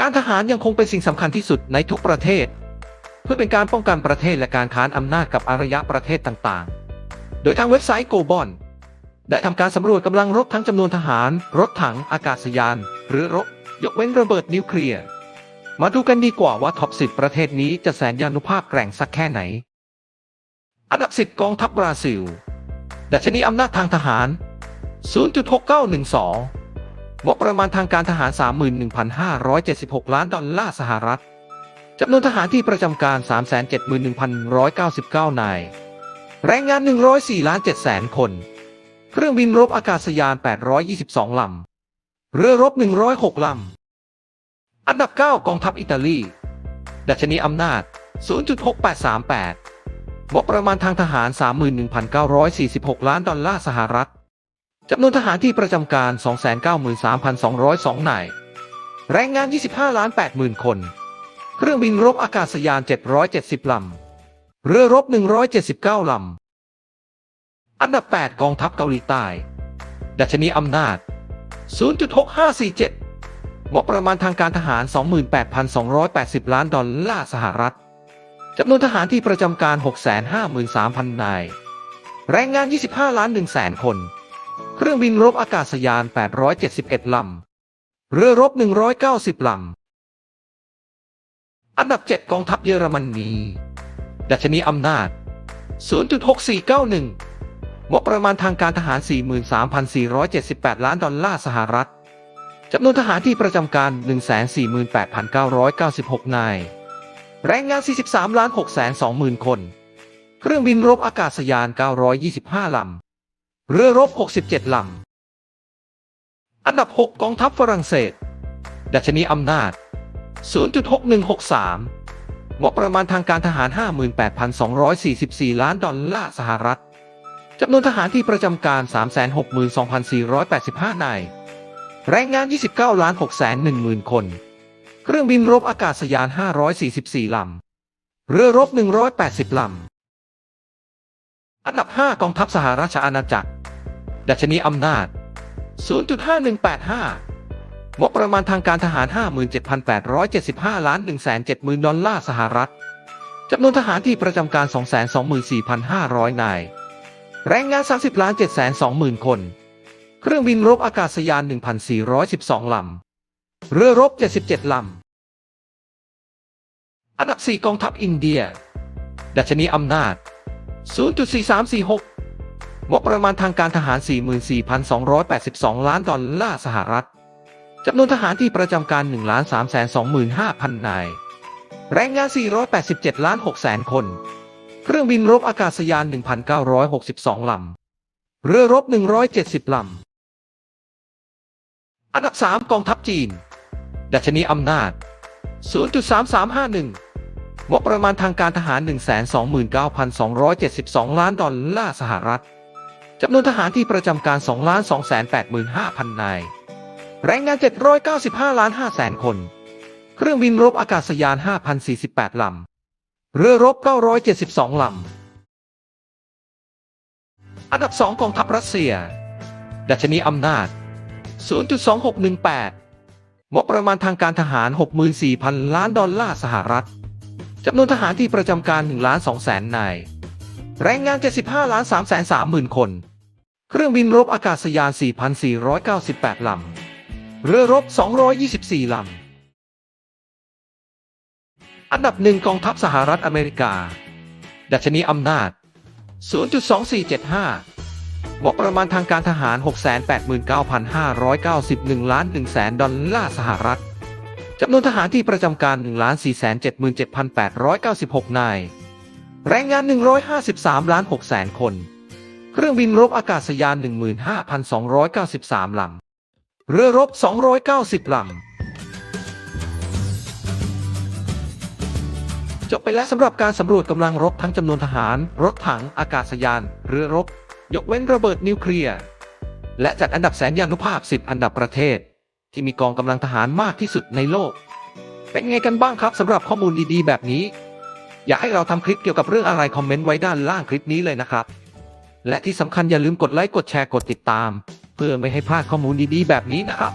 การทหารยังคงเป็นสิ่งสำคัญที่สุดในทุกประเทศ เพื่อเป็นการป้องกันประเทศและการค้านอำนาจกับอารยะประเทศต่างๆ โดยทางเว็บไซต์โกบอนได้ทำการสำรวจกำลังรบทั้งจำนวนทหาร รถถังอากาศยาน หรือรบ ยกเว้นระเบิดนิวเคลียร์ มาดูกันดีกว่าว่าท็อป10ประเทศนี้จะแสนยานุภาพแกร่งสักแค่ไหน อันดับ10กองทัพบราซิล ดัชนีอำนาจทางทหาร 0.6912 งบประมาณทางการทหาร 31,576 ล้านดอลลาร์สหรัฐจำนวนทหารที่ประจำการ 371,199 นาย แรงงาน 104 ล้าน7แสนคน เครื่องบินรบอากาศยาน 822 ลำ เรือรบ 106 ลำ อันดับ 9 กองทัพอิตาลี ดัชนีอำนาจ 0.6838 งบประมาณทางทหาร 31,946 ล้านดอลลาร์สหรัฐ จำนวนทหารที่ประจำการ 293,202 นาย แรงงาน 25 ล้าน 80,000 คน เครื่องบินรบอากาศยาน 770 ลำ เรือรบ 179 ลำ อันดับ 8 กองทัพเกาหลีใต้ ดัชนีอำนาจ 0.6547งบประมาณทางการทหาร 28,280 ล้านดอลลาร์สหรัฐ จำนวนทหารที่ประจำการ 653,000 นาย แรงงาน 25 ล้าน1แสนคน เครื่องบินรบอากาศยาน 871 ลำ เรือรบ 190 ลำ อันดับ 7 กองทัพเยอรมนนี ดัชนีอำนาจ 0.6491งบประมาณทางการทหาร 43,478 ล้านดอลลาร์สหรัฐ จำนวนทหารที่ประจำการ 148,996 นาย แรงงาน 43 ล้าน6 2 0 0 0 0 คน เครื่องบินรบอากาศยาน 925 ลำ เรือรบ 67 ลำ อันดับ 6 กองทัพฝรั่งเศส ดัชนีอำนาจ 0.6163งบประมาณทางการทหาร 58,244 ล้านดอลลาร์สหรัฐ จำนวนทหารที่ประจำการ 362,485 นาย แรงงาน 29 ล้าน6 1 0 0 0 0คน เครื่องบินรบอากาศยาน 544 ลำ เรือรบ 180 ลำอันดับ 5 กองทัพสหราชอาณาจักร ดัชนีอำนาจ 0.5185งบประมาณทางการทหาร 57,875 ล้าน 170,000 ดอลลาร์สหรัฐ จำนวนทหารที่ประจำการ 224,500 นาย แรงงาน 30ล้าน720,000 คน เครื่องบินรบอากาศยาน 1,412 ลำ เรือรบ 77 ลำ อันดับ 4 กองทัพอินเดีย ดัชนีอำนาจ 0.4346 งบประมาณทางการทหาร 44,282 ล้านดอลลาร์สหรัฐจำนวนทหารที่ประจำการ 1,325,000 นาย แรงงาน 487 ล้าน6แสนคน เครื่องบินรบอากาศยาน 1,962 ลำ เรือรบ 170 ลำ อันดับ 3 กองทัพจีน ดัชนีอำนาจ 0.3351 งบประมาณทางการทหาร 129,272 ล้านดอลลาร์สหรัฐ จำนวนทหารที่ประจำการ 2,285,000 นาย แรงงาน 795 ล้าน5แสนคน เครื่องบินรบอากาศยาน 5,048 ลำ เรือรบ 972 ลำ อันดับ 2 กองทัพรัสเซีย ดัชนีอำนาจ 0.2618 งบประมาณทางการทหาร 64,000 ล้านดอลลาร์สหรัฐ จำนวนทหารที่ประจำการ1ล้าน2แสนนายแรงงาน 75 ล้าน3แสน3หมื่นคน เครื่องบินรบอากาศยาน 4,498 ลำ เรือรบ 224 ลำ อันดับหนึ่งกองทัพสหรัฐอเมริกา ดัชนีอำนาจ 0.2475งบประมาณทางการทหาร 689,591 ล้าน1แสนดอลลาร์สหรัฐ จำนวนทหารที่ประจำการ 1,477,896 นาย แรงงาน 153 ล้าน6แสนคน เครื่องบินรบอากาศยาน 15,293 ลำ เรือรบ 290 ลำ จบไปแล้วสำหรับการสำรวจกำลังรบทั้งจำนวนทหาร รถถัง อากาศยาน เรือรบ ยกเว้นระเบิดนิวเคลียร์ และจัดอันดับแสนยานุภาพ 10 อันดับประเทศ ที่มีกองกำลังทหารมากที่สุดในโลก เป็นไงกันบ้างครับสำหรับข้อมูลดีๆ แบบนี้ อยากให้เราทำคลิปเกี่ยวกับเรื่องอะไรคอมเมนต์ไว้ด้านล่างคลิปนี้เลยนะครับ และที่สำคัญอย่าลืมกดไลค์กดแชร์กดติดตาม เพื่อไม่ให้พลาดข้อมูลดีๆแบบนี้นะครับ